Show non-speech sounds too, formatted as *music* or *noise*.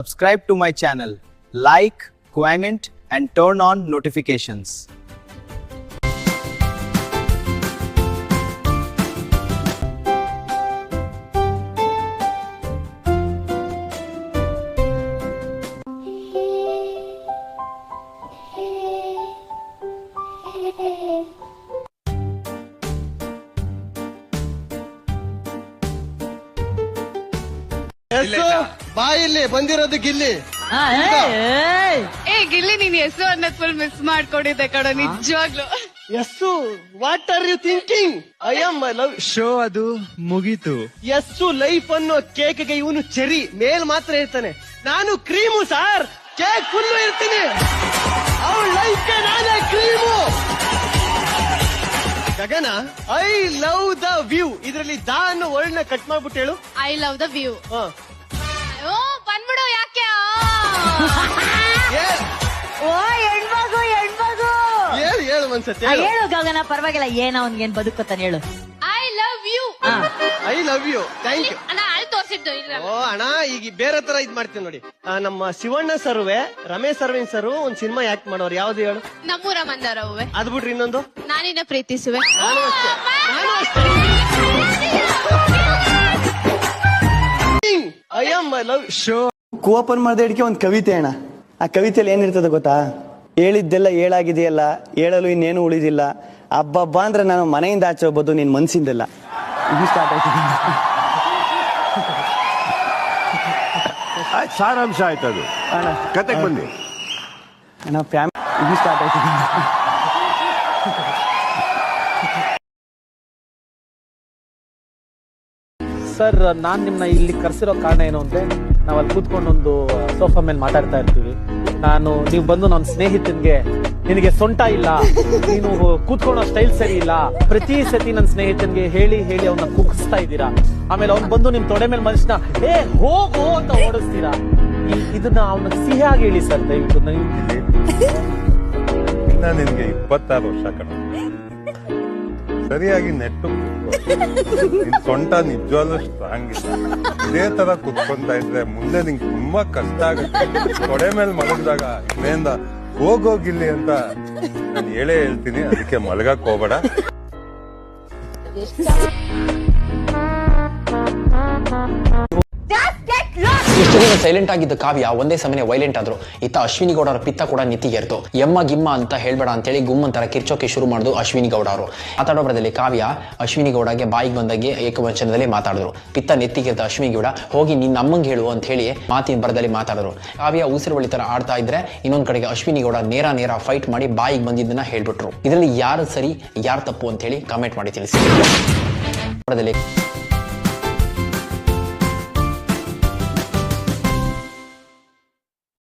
Subscribe to my channel, like, comment, and turn on notifications. ಬಾ ಇಲ್ಲಿ ಬಂದಿರೋದು ಗಿಲ್ಲಿ. ಏ ಗಿಲ್ಲಿ ನೀನ್ ಹೆಸರು ಅನ್ನೋದ್ ಫುಲ್ ಮಿಸ್ ಮಾಡ್ಕೊಂಡಿದ್ದೆ ಕಣ ನಿಜವಾಗ್ಲು. Yes what are you thinking I am my love show ಅದು ಮುಗೀತು. ಎಸ್ಸು ಲೈಫ್ ಅನ್ನೋ ಕೇಕ್ಗೆ ಇವನು ಚೆರಿ. ಮೇಲ್ ಮಾತ್ರ ಇರ್ತಾನೆ ನಾನು ಕ್ರೀಮು ಸಾರ್ ಕೇಕ್ ಫುಲ್ ಇರ್ತೀನಿ. ಅವ್ಳ ಲೈಫ್ ನಾನೇ cream. Gagana I love the view ಇದರಲ್ಲಿ ದಾ ಅನ್ನೋ ವರ್ಡ್ನ ಕಟ್ ಮಾಡ್ಬಿಟ್ಟು ಹೇಳು. ಐ ಲವ್ ದ ವ್ಯೂ *laughs* ಓ ಹೆಣ್ಮಗು ಹೆಣ್ಮಗು. ಹೇಳ್ ಹೇಳು ಒಂದ್ಸತಿ ಆ, ಹೇಳು. ಹೇಳು ಗಗನ ಪರವಾಗಿಲ್ಲ ಏನ ಅವ್ನ್ಗೇನ್ ಬದುಕತ್ತಾನೆ ಹೇಳು. I love you I love you thank you ಅಣ್ಣ ಅಲ್ಲಿ ತೋರ್ಸಿದ್ದು ಇಲ್ಲ ಓ ಅಣ್ಣ ಈಗ ಬೇರೆ ತರ ಇದ್ ಮಾಡ್ತೀನಿ ನೋಡಿ. ಆ, ನಮ್ಮ ಶಿವಣ್ಣ ಸರ್ವೆ ರಮೇಶ್ ಅರವಿಂದ್ ಸರ್ ಒಂದ್ ಸಿನಿಮಾ ಯಾಕ್ಟ್ ಮಾಡೋರು ಯಾವ್ದು ಹೇಳು? ನಮ್ಮೂರ ಮಂದಾರವೇ ಅದ್ ಬಿಟ್ರಿ ಇನ್ನೊಂದು. ನಾನಿನ ಪ್ರೀತಿಸುವೆ. ನಾನು ಅಷ್ಟೇ. ನಾನು ಅಷ್ಟೇ. I am my love show ಕುವಪ್ಪನ್ ಮರದಡಿಕೆ ಒಂದು ಕವಿತೆ ಅಣ್ಣ. ಆ ಕವಿತೆಯಲ್ಲಿ ಏನಿರ್ತದೆ ಗೊತ್ತಾ? ಹೇಳಿದ್ದೆಲ್ಲ ಹೇಳಾಗಿದೆಯಲ್ಲ ಹೇಳಲು ಇನ್ನೇನು ಉಳಿದಿಲ್ಲ. ಹಬ್ಬಬ್ಬ ಅಂದ್ರೆ ನಾನು ಮನೆಯಿಂದ ಆಚೆ ಹೋಗ್ಬೋದು ನಿನ್ನ ಮನ್ಸಿಂದೆಲ್ಲ. ಇದು ಸ್ಟಾರ್ಟ್ ಆಯ್ತು. ಆಯ್ತು ಸಾರಾಂಶ ಆಯ್ತು ಅದು. ಅಣ್ಣ. ಕತೆಗೆ ಬನ್ನಿ. ಅಣ್ಣ ಫ್ಯಾಮಿಲಿ ಇದು ಸ್ಟಾರ್ಟ್ ಆಯ್ತು. ಸರ್ ನಾನು ನಿಮ್ಮನ್ನ ಇಲ್ಲಿ ಕರೆಸಿರೋ ಕಾರಣ ಏನು ಅಂದ್ರೆ ನಾವ್ ಅಲ್ಲಿ ಕೂತ್ಕೊಂಡು ಒಂದು ಸೋಫಾ ಮೇಲೆ ಮಾತಾಡ್ತಾ ಇರ್ತೀವಿ. ನಾನು, ನೀವು ಬಂದು ನನ್ನ ಸ್ನೇಹಿತನಿಗೆ, ನಿನಗೆ ಸೊಂಟ ಇಲ್ಲ, ನೀನು ಕೂತ್ಕೊಳ್ಳೋ ಸ್ಟೈಲ್ ಸರಿ ಇಲ್ಲ, ಪ್ರತಿ ಸತಿ ನನ್ನ ಸ್ನೇಹಿತನಿಗೆ ಹೇಳಿ ಹೇಳಿ ಅವನ್ನ ಕುಗ್ಸ್ತಾ ಇದ್ದೀರಾ. ಆಮೇಲೆ ಅವ್ನು ಬಂದು ನಿಮ್ಮ ತೊಡೆ ಮೇಲೆ ಮನುಷ್ಯನ, ಏ, ಹೋಗು ಅಂತ ಓಡಿಸ್ತೀರಾ. ಇದನ್ನ ಅವನ ಸಿಹಿಯಾಗಿ ಹೇಳಿ ಸರ್, ದಯವಿಟ್ಟು. ನಿನ್ಗೆ ಇಪ್ಪತ್ತಾರು ವರ್ಷ ಕಣ. ಸರಿಯಾಗಿ ನೆಟ್ಟು ಸೊಂಟ ನಿಜವಾಗ್ಲೂ ಸ್ಟ್ರಾಂಗ್ ಇದೆ. ಇದೇ ತರ ಕುತ್ಕೊಂತ ಇದ್ರೆ ಮುಂದೆ ನಿಂಗೆ ತುಂಬಾ ಕಷ್ಟ ಆಗುತ್ತೆ. ತೊಡೆ ಮೇಲೆ ಮಲಗಿದಾಗ ಇನ್ನೇಂದ ಹೋಗೋಗಿಲ್ಲಿ ಅಂತ ನಾನು ಹೇಳೇ ಹೇಳ್ತೀನಿ. ಅದಕ್ಕೆ ಮಲಗಕ್ ಹೋಗ್ಬೇಡ. ಇಷ್ಟು ಸೈಲೆಂಟ್ ಆಗಿದ್ದ ಕಾವ್ಯ ಒಂದೇ ಸಮಯ ವೈಲೆಂಟ್ ಆದ್ರು. ಇತ್ತ ಅಶ್ವಿನಿ ಗೌಡ ಅವರ ಪಿತ್ತ ಕೂಡ ನಿತ್ತಿಗೇರ್ತು ಎಮ್ಮ ಗಿಮ್ಮ ಅಂತ ಹೇಳ್ಬೇಡ ಅಂತೇಳಿ ಗುಮ್ ಅಂತರ ಕಿರ್ಚೋಕೆ ಶುರು ಮಾಡುದು ಅಶ್ವಿನಿ ಗೌಡ ಅವರು ಮಾತಾಡೋ ಬರದಲ್ಲಿ ಕಾವ್ಯ ಅಶ್ವಿನಿ ಗೌಡಗೆ ಬಾಯಿಗೆ ಬಂದಾಗೆ ಏಕವಚನದಲ್ಲಿ ಮಾತಾಡಿದ್ರು. ಪಿತ್ತ ನೆತ್ತಿಗೆದ್ದ ಅಶ್ವಿನಿ ಗೌಡ, ಹೋಗಿ ನಿನ್ನ ಅಮ್ಮಂಗೆ ಹೇಳು ಅಂತ ಹೇಳಿ ಮಾತಿನ ಬರದಲ್ಲಿ ಮಾತಾಡಿದ್ರು ಕಾವ್ಯ ಉಸಿರು ಬಳಿ ತರ ಆಡ್ತಾ ಇದ್ರೆ ಇನ್ನೊಂದ್ ಕಡೆಗೆ ಅಶ್ವಿನಿ ಗೌಡ ನೇರ ನೇರ ಫೈಟ್ ಮಾಡಿ ಬಾಯಿಗೆ ಬಂದಿದ್ದನ್ನ ಹೇಳ್ಬಿಟ್ರು. ಇದರಲ್ಲಿ ಯಾರು ಸರಿ, ಯಾರು ತಪ್ಪು ಅಂತ ಹೇಳಿ ಕಾಮೆಂಟ್ ಮಾಡಿ ತಿಳಿಸಿ.